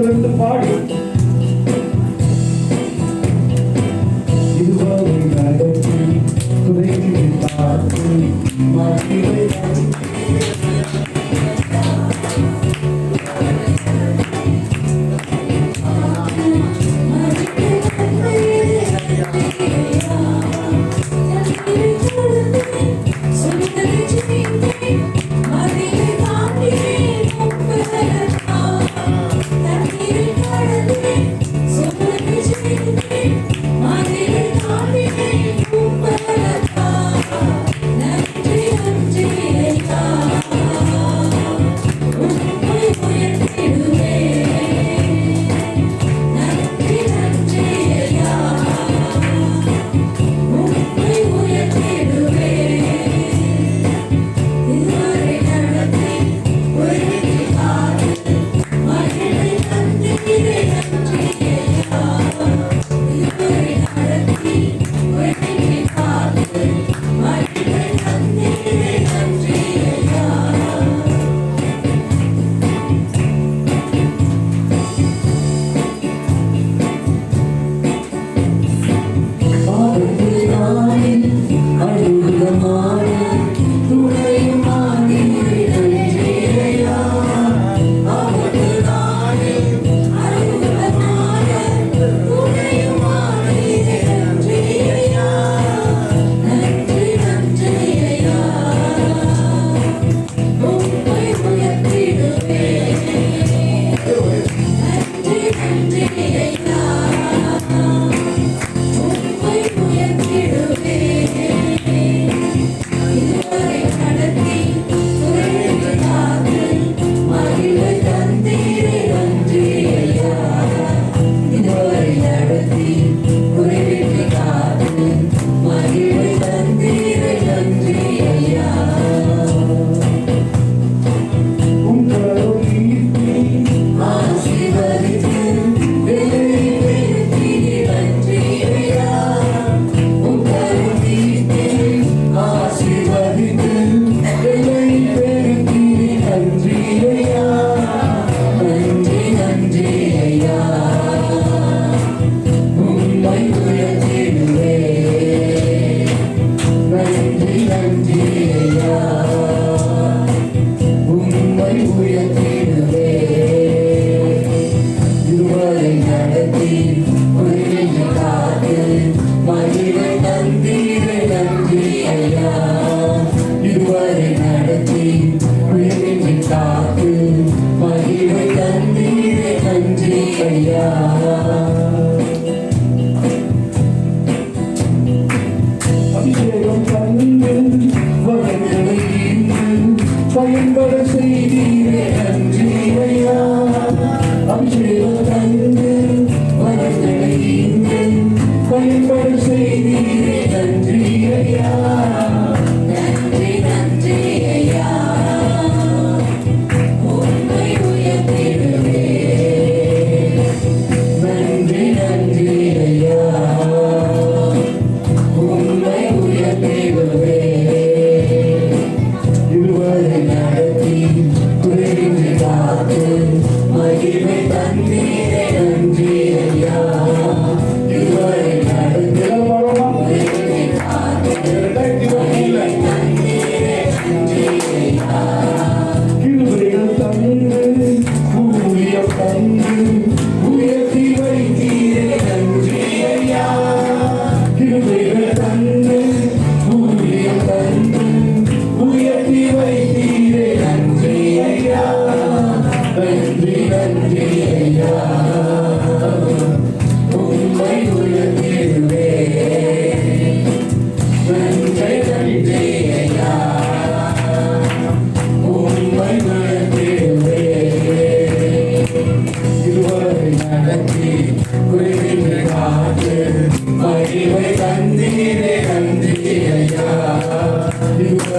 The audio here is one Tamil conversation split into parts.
the party. 一个梦 வரை நடத்தி விழுமின்றி காத்து மகிழ்வை தந்தீரே நன்றி ஐயா. அபிஷேகம் பண்ணுங்கள் வளங்களை பயன்பட செய்தீரே நன்றி ஐயா. அபிஷேகம்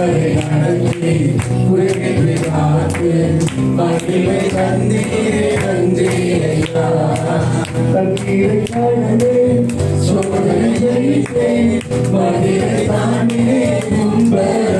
அவரை சோதனை மதிலை தாண்டினே முன்பர்